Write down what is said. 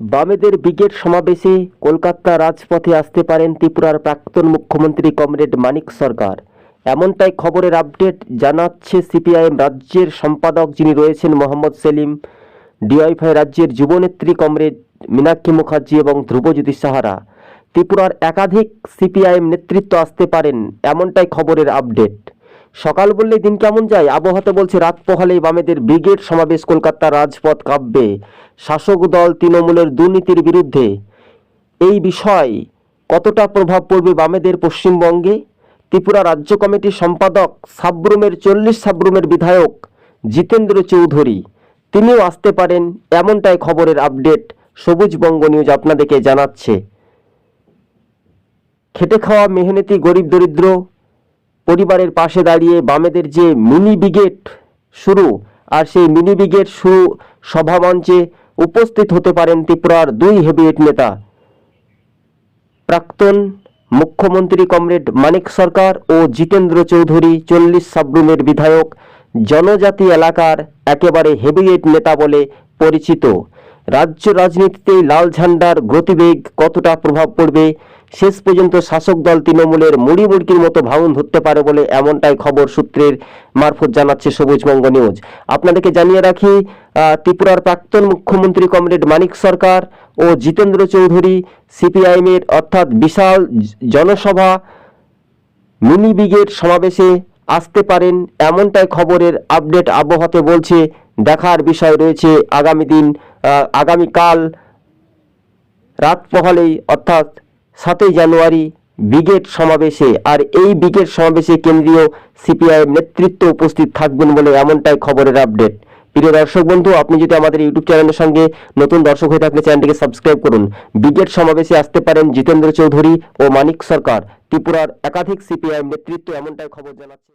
বামেদের ব্রিগেড সমাবেশে কলকাতা রাজপথে আসতে পারেন ত্রিপুরার প্রাক্তন মুখ্যমন্ত্রী কমরেড মানিক সরকার। এমনটাই খবরের আপডেট জানাচ্ছে সিপিআইএম রাজ্যের সম্পাদক যিনি রয়েছেন মোহাম্মদ সেলিম, ডিওয়াইফাই রাজ্যের যুবনেত্রী কমরেড মীনাক্ষী মুখার্জি এবং ধ্রুবজ্যোতি সাহারা। ত্রিপুরার একাধিক সিপিআইএম নেতৃত্ব আসতে পারেন, এমনটাই খবরের আপডেট। সকাল বললে দিন কেমন যায়? আবহাওয়াতে বলছে, রাত পোহালেই বামেদের ব্রিগেড সমাবেশ কলকাতার রাজপথ কাব্যে শাসক দল তৃণমূলের দুর্নীতির বিরুদ্ধে। এই বিষয় কতটা প্রভাব পড়বে বামেদের পশ্চিমবঙ্গে? ত্রিপুরা রাজ্য কমিটির সম্পাদক সাবরুমের চল্লিশ সাবরুমের বিধায়ক জিতেন্দ্র চৌধুরী। তিনিও আসতে পারেন, এমনটাই খবরের আপডেট সবুজ বঙ্গ নিউজ আপনাদেরকে জানাচ্ছে। খেটে খাওয়া মেহনতি গরিব দরিদ্র পরিবারের পাশে দাঁড়িয়ে বামেদের যে মিনি ব্রিগেড শুরু আর সেই মিনি ব্রিগেড শুরু সভামঞ্চে উপস্থিত হতে পারেন ত্রিপুরার দুই হেভিয়েট নেতা। প্রাক্তন মুখ্যমন্ত্রী কমরেড মানিক সরকার ও জিতেন্দ্র চৌধুরী চল্লিশ সাবরুমের বিধায়ক, জনজাতি এলাকার একেবারে হেভিয়েট নেতা বলে পরিচিত। রাজ্য রাজনীতিতে লাল ঝান্ডার গতিবেগ কতটা প্রভাব পড়বে শেষ পর্যন্ত শাসক দল তৃণমূলের মুড়ি মুড়কির মতো ভাঙন ধরতে পারে বলে এমনটাই খবর সূত্রের মারফত জানাচ্ছে সবুজবঙ্গ নিউজ। আপনাদেরকে জানিয়ে রাখি ত্রিপুরার প্রাক্তন মুখ্যমন্ত্রী কমরেড মানিক সরকার ও জিতেন্দ্র চৌধুরী সিপিআইএমের অর্থাৎ বিশাল জনসভা মিনি ব্রিগেড সমাবেশে আসতে পারেন এমনটাই খবরের আপডেট আবহাওয়াতে বলছে, দেখার বিষয় রয়েছে আগামী দিন আগামীকাল রাত পহলেই অর্থাৎ সাতই জানুয়ারি ব্রিগেড সমাবেশে, আর এই ব্রিগেড সমাবেশে কেন্দ্রীয় সিপিআইএম নেতৃত্ব উপস্থিত থাকবেন বলে এমনটাই খবরের আপডেট। প্রিয় দর্শক বন্ধু, আপনি যদি আমাদের ইউটিউব চ্যানেলের সঙ্গে নতুন দর্শক হয়ে থাকলে চ্যানেলটিকে সাবস্ক্রাইব করুন। ব্রিগেড সমাবেশে আসতে পারেন জিতেন্দ্র চৌধুরী ও মানিক সরকার। ত্রিপুরার একাধিক সিপিআইএম নেতৃত্ব এমনটাই খবর জানাচ্ছে।